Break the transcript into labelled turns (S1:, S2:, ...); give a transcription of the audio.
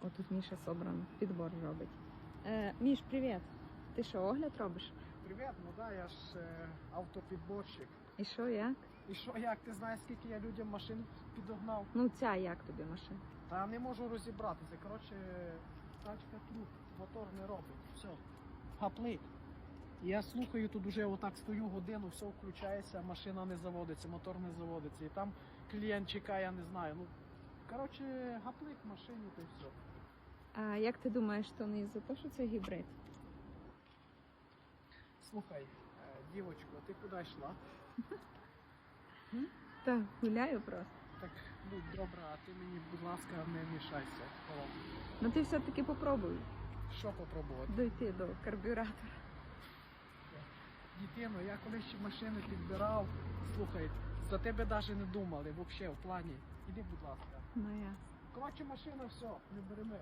S1: Отут Міша собрано, підбор робить. Е, Міш, привіт. Ти що, огляд робиш?
S2: Привіт, ну да, я ж е, автопідборщик.
S1: І що, як?
S2: І що, як ти знаєш, скільки я людям машин підогнав?
S1: Ну, ця як тобі машина?
S2: Та не можу розібратися. Коротше, тачка труп, мотор не робить. Все. Гаплик. Я слухаю, тут уже отак стою годину, все включається, машина не заводиться, мотор не заводиться. І там клієнт чекає, я не знаю. Ну, коротше, гаплик в машині та й все.
S1: А як ти думаєш, то не за те, що це гібрид?
S2: Слухай, е, дівочко, ти куди йшла?
S1: Та гуляю просто.
S2: Так, будь добра, а ти мені, будь ласка, не мішайся. О,
S1: Ну ти все-таки попробуй
S2: Що попробувати?
S1: дойти до карбюратора.
S2: Дітино, я колись ще машини підбирав. Слухай, за тебе навіть не думали, взагалі, в плані. Іди, будь ласка.
S1: Ну я.
S2: Коротше, машина, все, не беремо.